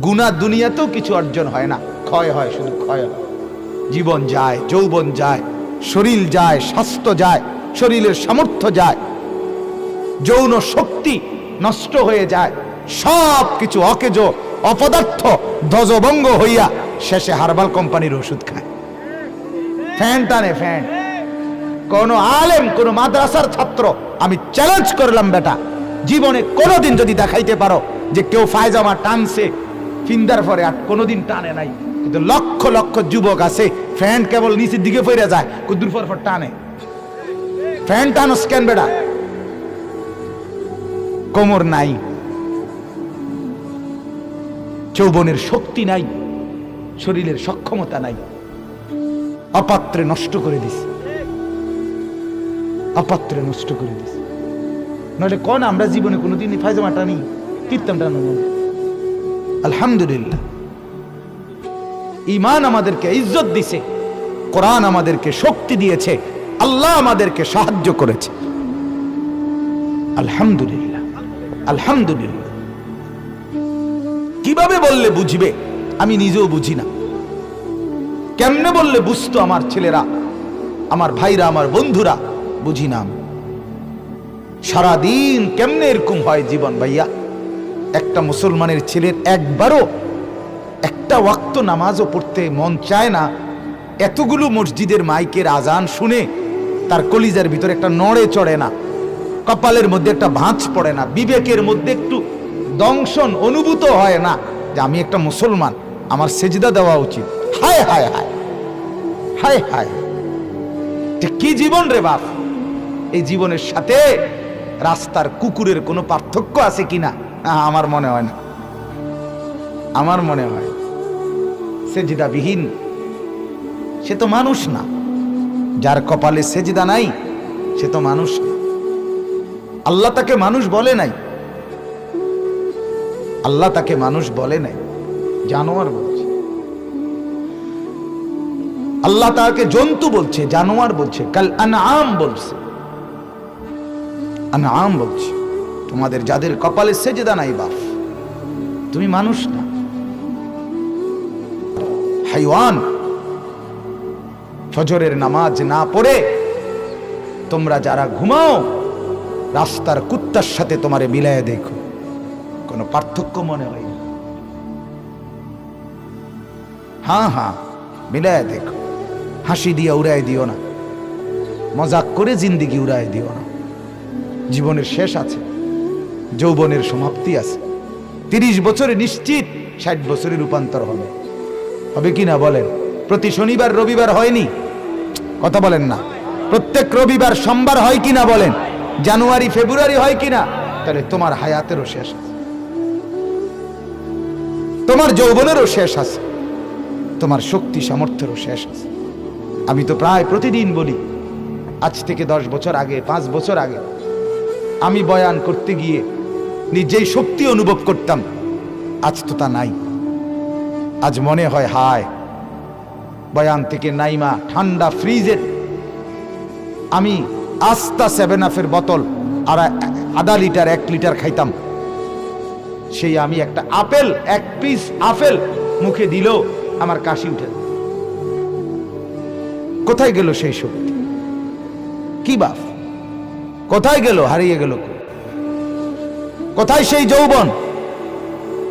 গুণা দুনিয়াতেও কিছু অর্জন হয় না। ক্ষয় হয়, শুধু ক্ষয় হয়। জীবন যায়, যৌবন যায়, শরীর যায়, স্বাস্থ্য যায়, শরীরের সামর্থ্য যায়। যৌন শক্তি নষ্ট হয়ে যায়। সব কিছু অকেজ, অপদার্থ, ধ্বজভঙ্গ হইয়া শেষে হারবাল কোম্পানির ওষুধ খায়। ফ্যান টানে ফ্যান। কোন আলেম, কোন মাদ্রাসার ছাত্র, আমি চ্যালেঞ্জ করলাম বেটা। জীবনে কোনোদিন যদি দেখাইতে পারো যে কেউ ফায়জামা টানছে ফিন্দার পরে আর কোনোদিন টানে নাই। কিন্তু লক্ষ লক্ষ যুবক আছে, ফ্যান কেবল নিচের দিকে ফিরে যায়, কুদ্দুর পর পর টানে। ফ্যান টানো স্ক্যান বেটা? কোমর নাই। যৌবনের শক্তি নাই, শরীরের সক্ষমতা নাই। অপাত্রে নষ্ট করে দিস। অপাত্রে নষ্ট করে দিস। নইলে কোন আমরা জীবনে কোনোদিন ফায়জামা টানি কীর্তন টানো। আলহামদুলিল্লাহ। ইমান আমাদেরকে ইজ্জত দিছে, কোরআন আমাদেরকে শক্তি দিয়েছে, আল্লাহ আমাদেরকে সাহায্য করেছে। আলহামদুলিল্লাহ আলহামদুলিল্লাহ। কীভাবে বললে বুঝবে? আমি নিজেও বুঝি না। কেমনে বললে বুঝতো আমার ছেলেরা? আমার ভাইরা, আমার বন্ধুরা, বুঝি না। সারাদিন কেমনে এরকম হয় জীবন ভাইয়া? একটা মুসলমানের ছেলের একবারও একটা ওয়াক্ত নামাজও পড়তে মন চায় না। এতগুলো মসজিদের মাইকের আজান শুনে তার কলিজার ভিতরে একটা নড়ে চড়ে না। কপালের মধ্যে একটা ভাঁজ পড়ে না। বিবেকের মধ্যে একটু দংশন অনুভূত হয় না যে আমি একটা মুসলমান, আমার সেজদা দেওয়া উচিত। হায় হায় হায় হায় হায় কি জীবন রে বাপ? এই জীবনের সাথে রাস্তার কুকুরের কোনো পার্থক্য আছে কিনা? আমার মনে হয় না। আমার মনে হয় সেজিদাবিহীন। সে তো মানুষ না। যার কপালে সেজিদা নাই, সে তো মানুষ না। আল্লাহ তাকে মানুষ বলে নাই। আল্লাহ তাকে মানুষ বলে নাই। জানোয়ার বলছে। আল্লাহ তাকে জন্তু বলছে, জানোয়ার বলছে, কাল আনআম বলছে। আনআম বলছে। তোমাদের যাদের কপালে সেজদা নাই বাপ, তুমি মানুষ না। হাইওয়ান, ফজরের নামাজ না পড়ে তোমরা যারা ঘুমাও, রাস্তার কুত্তার সাথে তোমারে মিলায় দেখো। কোনো পার্থক্য মনে হয় না। হ্যাঁ হ্যাঁ মিলায় দেখো। হাসি দিয়ে উড়ায় দিও না। মজাক করে জিন্দিগি উড়ায় দিও না। জীবনের শেষ আছে। যৌবনের সমাপ্তি আছে। তিরিশ বছরে নিশ্চিত ষাট বছরে রূপান্তর হবে। হবে কি না বলেন? প্রতি শনিবার, রবিবার হয়নি? কথা বলেন না। প্রত্যেক রবিবার, সোমবার হয় কি না বলেন? জানুয়ারি, ফেব্রুয়ারি হয় কি না? তাহলে তোমার হায়াতেরও শেষ আছে। তোমার যৌবনেরও শেষ আছে। তোমার শক্তি, সামর্থ্যেরও শেষ আছে। আমি তো প্রায় প্রতিদিন বলি, আজ থেকে দশ বছর আগে, পাঁচ বছর আগে, আমি বয়ান করতে গিয়ে নিজেই শক্তি অনুভব করতাম। আজ তো তা নাই। আজ মনে হয়, হায়, বয়ান থেকে নাইমা, ঠান্ডা ফ্রিজের। আমি আস্তা সেভেন আফের বোতল আর আধা লিটার, এক লিটার খাইতাম। সেই আমি একটা আপেল, এক পিস আপেল মুখে দিল আমার কাশি উঠে কোথায় গেল সেই শক্তি? কি বাপ কোথায় গেল? হারিয়ে গেল কোথায় সেই যৌবন?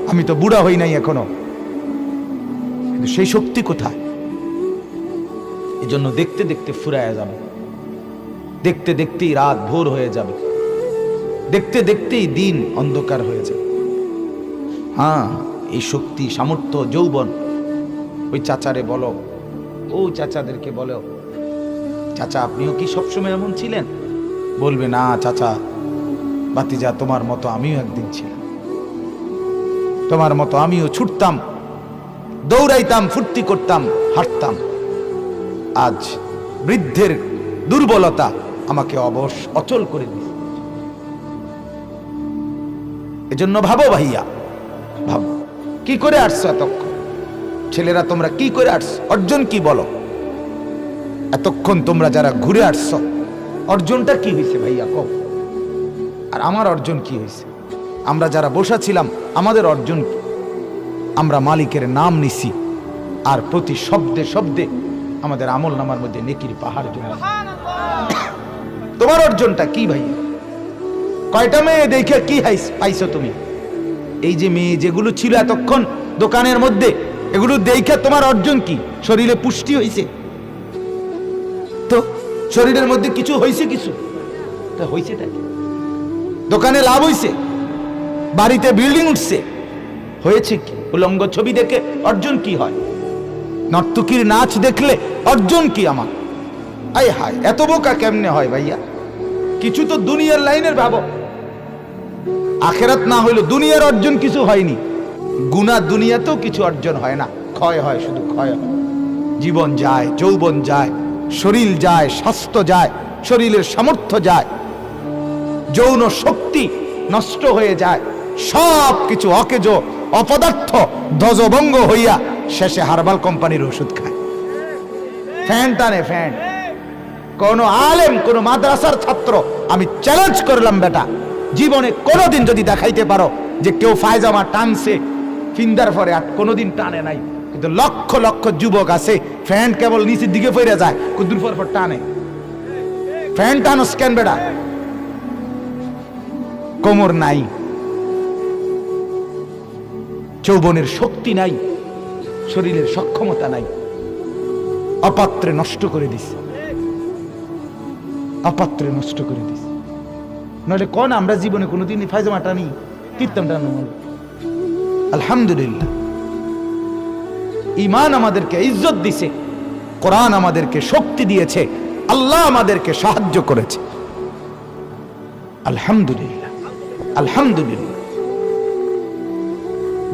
আমি তো বুড়া হই নাই এখনও। কিন্তু সেই শক্তি কোথায়? এজন্য দেখতে দেখতে ফুরায় যাবে। দেখতে দেখতেই রাত ভোর হয়ে যাবে। দেখতে দেখতেই দিন অন্ধকার হয়ে যাবে। হ্যাঁ এই শক্তি, সামর্থ্য, যৌবন, ওই চাচারে বলো। ও চাচাদেরকে বলো, চাচা, আপনিও কি সবসময় এমন ছিলেন? বলবে, না, চাচা বাতিজা, তোমার মতো আমিও একদিন ছিলাম। তোমার মতো আমিও ছুটতাম, দৌড়াইতাম, ফুর্তি করতাম, হাঁটতাম। আজ বৃদ্ধের দুর্বলতা আমাকে অবশ, অচল করে দিয়েছে। এজন্য ভাবো ভাইয়া, ভাবো, কি করে আসছো এতক্ষণ? ছেলেরা তোমরা কি করে আসছো? অর্জন কি বলো? এতক্ষণ তোমরা যারা ঘুরে আসছো, অর্জনটা কি হয়েছে ভাইয়া কও? আর আমার অর্জন কি হয়েছে? আমরা যারা বসা ছিলাম আমাদের অর্জন কি? আমরা মালিকের নাম নিছি আর প্রতি শব্দে শব্দে আমাদের আমল নামার মধ্যে নেকির পাহাড় জমা তোমার অর্জনটা কি ভাই? কয়টা মেয়ে দেখে কি পাইছো তুমি? এই যে মেয়ে যেগুলো ছিল এতক্ষণ দোকানের মধ্যে এগুলো দেখে তোমার অর্জন কি? শরীরে পুষ্টি হয়েছে তো শরীরের মধ্যে কিছু হয়েছে কিছু? তা হয়েছেটা কি? দোকানে লাভ হয়েছে বাড়িতে বিল্ডিং উঠছে। হয়েছে কি? উলঙ্গ ছবি দেখে অর্জন কি হয়? নর্তকীর নাচ দেখলে অর্জন কি আমার? আই হায়, এত বোকা কেমনে হয় ভাইয়া? কিছু তো দুনিয়ার লাইনের ভাবো। আখেরাত না হইল দুনিয়ার অর্জন কিছু হয়নি। গুনা দুনিয়াতেও কিছু অর্জন হয় না। ক্ষয় হয়, শুধু ক্ষয় হয়। জীবন যায়, যৌবন যায়, শরীর যায়, স্বাস্থ্য যায়, শরীরের সামর্থ্য যায়। যৌন শক্তি নষ্ট হয়ে যায়। সব কিছু অকেজ, অপদার্থ, ধ্বজভঙ্গ হইয়া শেষে হারবাল কোম্পানির ওষুধ খায়। ফ্যান টানে ফ্যান। কোন আলেম, কোন মাদ্রাসার ছাত্র, আমি চ্যালেঞ্জ করলাম, বেটা। জীবনে কোনোদিন যদি দেখাইতে পারো যে কেউ ফায়জামা টানছে, ফিন্দার পরে আর কোনোদিন টানে নাই। কিন্তু লক্ষ লক্ষ যুবক আছে, ফ্যান কেবল নিচের দিকে ফিরে যায় কুদ্দুর পর পর টানে। ফ্যান টানো স্ক্যান বেটা। কোমর নাই, যৌবনের শক্তি নাই, শরীরের সক্ষমতা নাই, অপাত্রে নষ্ট করে দিস অপাত্রে নষ্ট করে দিস নইলে কোন আমরা জীবনে কোনোদিন ফাইজামা টানি, কীর্তন টানো আলহামদুলিল্লাহ। ইমান আমাদেরকে ইজ্জত দিছে, কোরআন আমাদেরকে শক্তি দিয়েছে, আল্লাহ আমাদেরকে সাহায্য করেছে। আলহামদুলিল্লাহ। আলহামদুলিল্লাহ।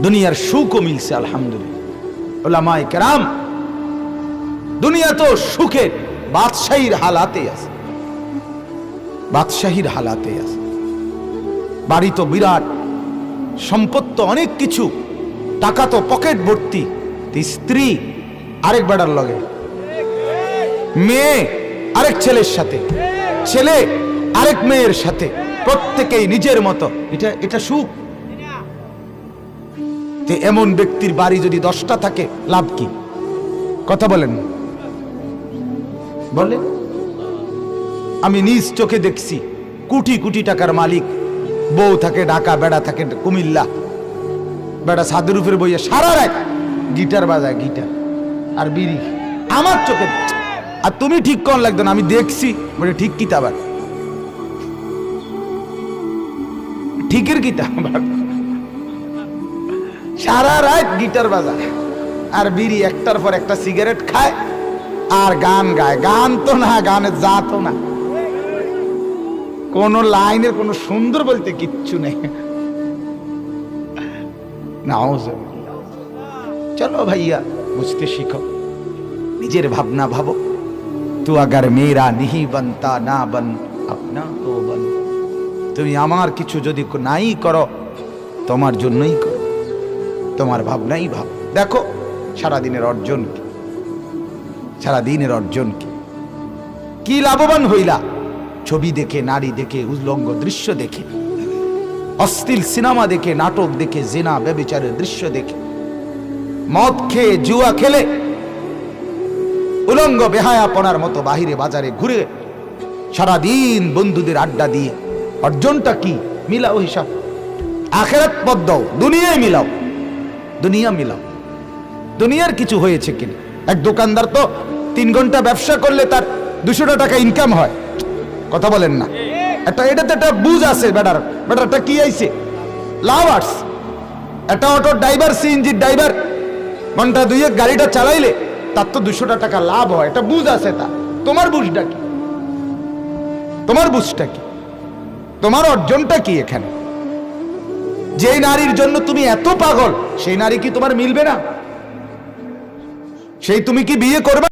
দুনিয়ার সুখও মিলছে, আলহামদুলিল্লাহ। ওলামাই কেরাম, দুনিয়া তো সুখের বাদশাহীর হালাতে আছে। বাদশাহীর হালাতে আছে। বাড়ি তো বিরাট, সম্পদ তো অনেক কিছু, টাকা তো পকেট ভর্তি স্ত্রী আরেক বেড়ার লগে, মেয়ে আরেক ছেলের সাথে, ছেলে আরেক মেয়ের সাথে। প্রত্যেকেই নিজের মতো। এটা এটা সুখ। তে এমন ব্যক্তির বাড়ি যদি দশটা থাকে, লাভ কি? কথা বলেন। বলেন। আমি নিজ চোখে দেখছি, কোটি কোটি টাকার মালিক। বউ থাকে ঢাকা বেড়া থাকে, কুমিল্লা। বেড়া সাদের উপরে বইয়ে সারা রাত গিটার বাজায়, গিটার আর বিড়ি। আমার চোখে আর তুমি ঠিক কোন লাগতো না আমি দেখছি। বলে, ঠিক কিতা আবার? ঠিকের আবার সারা রাত গিটার বাজায়, আর বিড়ি একটার পর একটা সিগারেট খায়, আর গান গায়। গান তো না, গানের জাতো না। কোন লাইনের কোন সুন্দর বলতে কিচ্ছু নেই। চলো ভাইয়া, বুঝতে শিখো। নিজের ভাবনা ভাবো। তু আগার মেরা নিহি বনতা না বন, আপনা তো বন। তুমি আমার কিছু যদি নাই করো, তোমার জন্যই করো। তোমার ভাবনাই ভাব। দেখো, সারাদিনের অর্জন কি? সারাদিনের অর্জন কি? কি লাভবান হইলা? ছবি দেখে, নারী দেখে, উল্লঙ্গ দৃশ্য দেখে, অশ্লীল সিনেমা দেখে, নাটক দেখে, জেনা ব্যবিচারের দৃশ্য দেখে, মদ খেয়ে, জুয়া খেলে, উলঙ্গ বেহায়াপনার মতো বাহিরে বাজারে ঘুরে, সারাদিন বন্ধুদের আড্ডা দিয়ে অর্জনটা কি? মিলাও হিসাব। আখেরাত পদ দাও, দুনিয়ায় মিলাও। দুনিয়া মিলাও। দুনিয়ার কিছু হয়েছে কিনা? এক দোকানদার তো তিন ঘণ্টা ব্যবসা করলে তার দুশোটা টাকা ইনকাম হয়। কথা বলেন না। একটা, এটাতে একটা বুঝ আছে বেটার বেটারটা কি আইছে? লাভ আর্টস একটা অটো ড্রাইভার সিএনজির ড্রাইভার, ঘণ্টা দুইয়ে গাড়িটা চালাইলে তার তো দুশোটা টাকা লাভ হয়। এটা বুঝ আছে তা তোমার বুঝটা কি? তোমার বুঝটা কি? তোমার অর্জনটা কি এখানে? যে নারীর জন্য তুমি এত পাগল, সেই নারী কি তোমার মিলবে না? সেই তুমি কি বিয়ে করবে